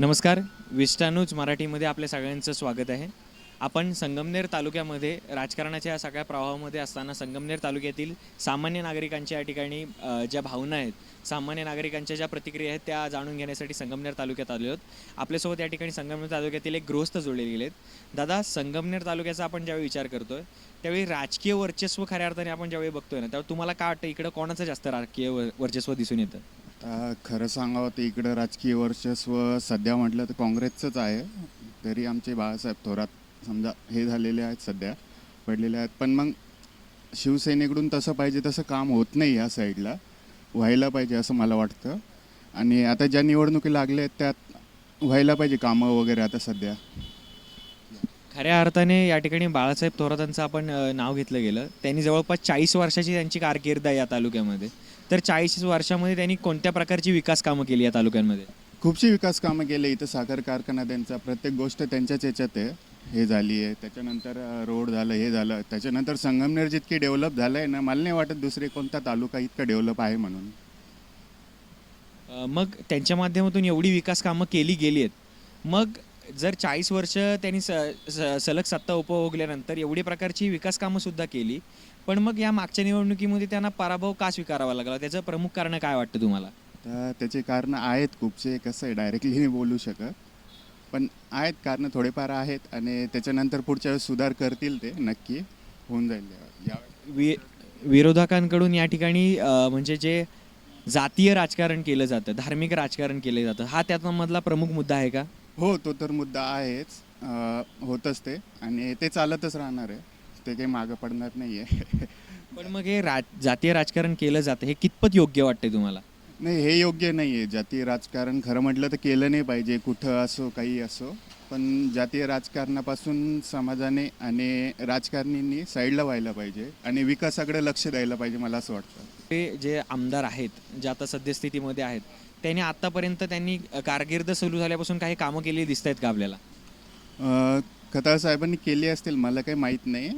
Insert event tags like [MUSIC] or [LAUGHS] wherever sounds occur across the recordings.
नमस्कार विष्टानूज मराठीमध्ये आपल्या सगळ्यांचं स्वागत आहे. आपण संगमनेर तालुक्यामध्ये राजकारणाच्या या सगळ्या प्रवाहामध्ये असताना संगमनेर तालुक्यातील सामान्य नागरिकांच्या या ठिकाणी ज्या भावना आहेत सामान्य नागरिकांच्या ज्या प्रतिक्रिया आहेत त्या जाणून घेण्यासाठी संगमनेर तालुक्यात आलो आहोत. आपल्यासोबत या ठिकाणी संगमनेर तालुक्यातील एक गृहस्थ जोडले गेले आहेत दादा संगमनेर तालुक्याचा आपण ज्यावेळी विचार करतोय त्यावेळी राजकीय वर्चस्व खऱ्या अर्थाने आपण ज्यावेळी बघतोय ना त्यावेळी तुम्हाला काय वाटतं इकडं कोणाचं जास्त राजकीय वर्चस्व दिसून येतं? आता खरं सांगावं तर इकडं राजकीय वर्चस्व सध्या म्हटलं तर काँग्रेसचंच आहे. तरी आमचे बाळासाहेब थोरात समजा हे झालेले आहेत सध्या पडलेले आहेत. पण मग शिवसेनेकडून तसं पाहिजे तसं काम होत नाही या साईडला. व्हायला पाहिजे असं मला वाटतं. आणि आता ज्या निवडणुकी लागल्या आहेत त्यात व्हायला पाहिजे कामं वगैरे आता सध्या. खऱ्या अर्थाने या ठिकाणी बाळासाहेब थोरातांचं आपण अ, नाव घेतलं गेलं. त्यांनी जवळपास चाळीस वर्षाची त्यांची कारकीर्द आहे या तालुक्यामध्ये. तर चाळीस वर्षामध्ये त्यांनी कोणत्या प्रकारची विकास कामं केली या तालुक्यांमध्ये? खूपशी विकास कामं केले. इथं साखर कारखाना त्यांचा प्रत्येक गोष्ट त्यांच्याच याच्यात आहे. हे झाली आहे त्याच्यानंतर अं, रोड झालं हे झालं. त्याच्यानंतर संगमनेर जितकी डेव्हलप झालं आहे ना मला नाही वाटत दुसरे कोणता तालुका इतका डेव्हलप आहे म्हणून. अ, मग त्यांच्या माध्यमातून एवढी विकास कामं केली गेली आहेत मग जर चाळीस वर्ष त्यांनी स स- सलग सत्ता उपभोगल्यानंतर एवढी प्रकारची विकास कामं सुद्धा केली पण मग या मागच्या निवडणुकीमध्ये त्यांना पराभव का स्वीकारावा लागला? त्याचं प्रमुख कारण काय वाटतं तुम्हाला? तर त्याचे कारणं आहेत खूपसे कसं आहे डायरेक्टली नाही बोलू शकत. पण आहेत कारणं थोडेफार आहेत आणि त्याच्यानंतर पुढच्या वेळेस सुधार करतील ते नक्की होऊन जाईल या वि विरोधकांकडून या ठिकाणी अ, म्हणजे जे जातीय राजकारण केलं जातं धार्मिक राजकारण केलं जातं हा त्यामधला प्रमुख मुद्दा आहे का? हो तो तर मुद्दा आहेच. अं, होतच ते आणि ते चालतच राहणार आहे. ते काही मागं पडणार नाही आहे [LAUGHS] पण मग हे राज जातीय राजकारण केलं जातं हे कितपत योग्य वाटतंय तुम्हाला? नाही हे योग्य नाही आहे जातीय राजकारण खरं म्हटलं तर केलं नाही पाहिजे कुठं असो काही असो. पण जातीय राजकारणापासून समाजाने आणि राजकारणींनी साईडला व्हायला पाहिजे आणि विकासाकडे लक्ष द्यायला पाहिजे मला असं वाटतं. ते जे आमदार आहेत जे आता सद्यस्थितीमध्ये आहेत त्यांनी आतापर्यंत त्यांनी कारकीर्द सुरू झाल्यापासून काही कामं केली दिसत आहेत का आपल्याला? अं, खताळ साहेबांनी केली असतील मला काही माहीत नाही.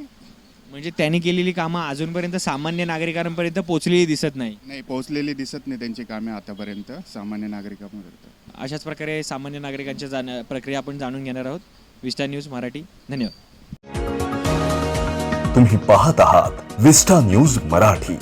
म्हणजे त्यांनी केलेली कामं अजूनपर्यंत सामान्य नागरिकांपर्यंत पोहोचलेली दिसत नाही? नाही पोहोचलेली दिसत नाही त्यांची कामे आतापर्यंत सामान्य नागरिकांपर्यंत. अशाच प्रकारे सामान्य नागरिकांच्या जाण प्रक्रिया आपण जाणून घेणार आहोत. विस्टा न्यूज मराठी धन्यवाद. तुम्ही पाहत आहात विस्टा न्यूज मराठी.